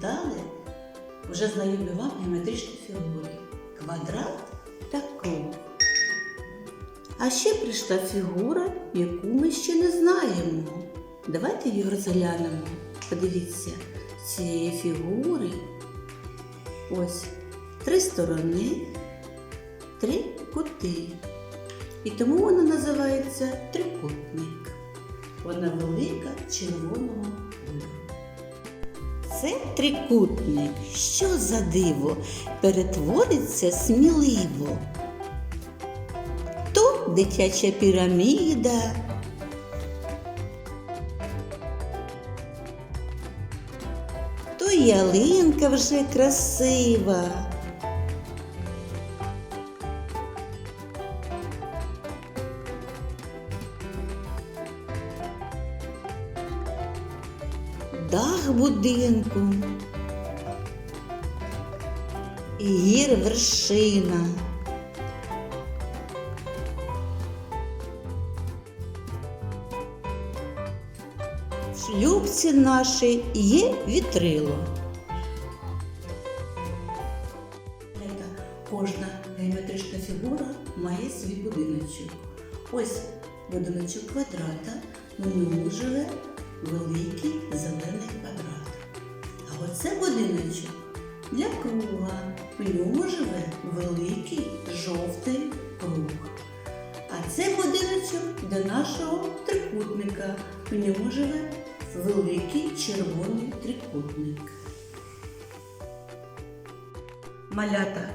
запам'ятали вже знайомі вам геометричні фігури квадрат та круг. А ще прийшла фігура, яку ми ще не знаємо. Давайте її розглянемо. Подивіться, з цієї фігури ось три сторони, три кути. І тому вона називається трикутник. Вона велика червоного кольору. Це трикутник. Що за диво? Перетвориться сміливо. То дитяча піраміда. То ялинка вже красива. Дах будинку. І гір вершина. В шлюбці нашій є вітрило. Кожна геометрична фігура має свій будиночок. Ось будиночок квадрата, на ньому живе великий зелений квадрат. А оце будиночок для круга. В ньому живе великий жовтий круг. А це будиночок для нашого трикутника. В ньому живе великий червоний трикутник. Малята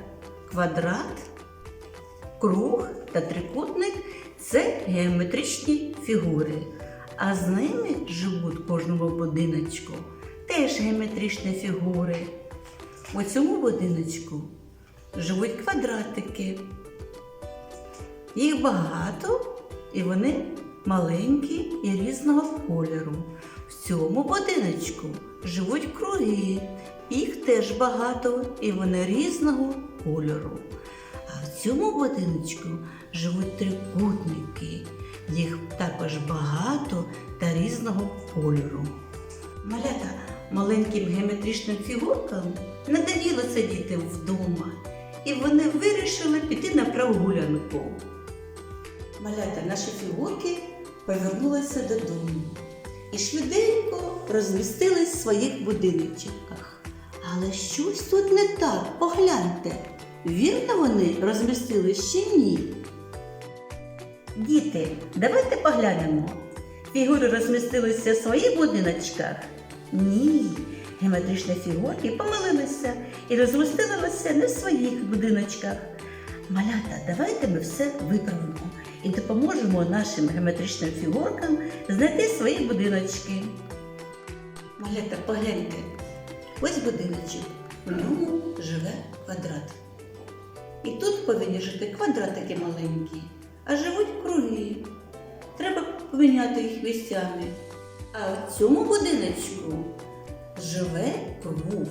квадрат, круг та трикутник це геометричні фігури, а з ними живуть кожному будиночку теж геометричні фігури. У цьому будиночку живуть квадратики. Їх багато і вони маленькі і різного кольору. В цьому будиночку живуть круги. Їх теж багато і вони різного кольору. А в цьому будиночку живуть трикутники. Їх також багато та різного кольору. Малята маленьким геометричним фігуркам надоїло сидіти вдома, і вони вирішили піти на прогулянку. Малята наші фігурки повернулися додому і швиденько розмістились в своїх будиночках. Але щось тут не так, погляньте. Вірно вони розмістились чи ні? Діти, давайте поглянемо. Фігури розмістилися в своїх будиночках? Ні. Геометричні фігурки помилилися і розмістилися не в своїх будиночках. Малята, давайте ми все виправимо і допоможемо нашим геометричним фігуркам знайти свої будиночки. Малята, погляньте, ось будиночок, в ньому живе квадрат. І тут повинні жити квадратики маленькі, а живуть круги. Треба поміняти їх місцями. А в цьому будиночку живе круг.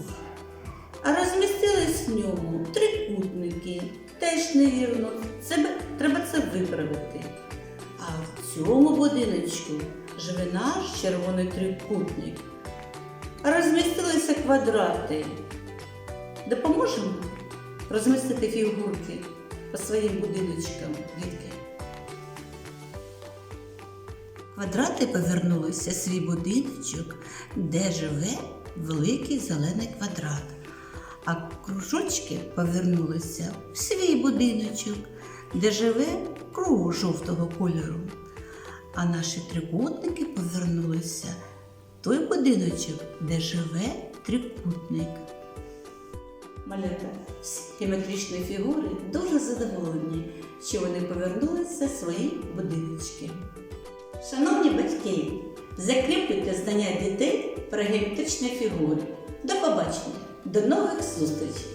А розмістились в ньому трикутники. Теж невірно. Це, треба це виправити. А в цьому будиночку живе наш червоний трикутник. А розмістилися квадрати. Допоможемо розмістити фігурки по своїм будиночкам, дітки. Квадрати повернулися в свій будиночок, де живе великий зелений квадрат. А кружочки повернулися в свій будиночок, де живе круг жовтого кольору. А наші трикутники повернулися в той будиночок, де живе трикутник. Малята, геометричні фігури дуже задоволені, що вони повернулися в свої будиночки. Шановні батьки, закріплюйте знання дітей про геометричні фігури. До побачення, до нових зустрічей!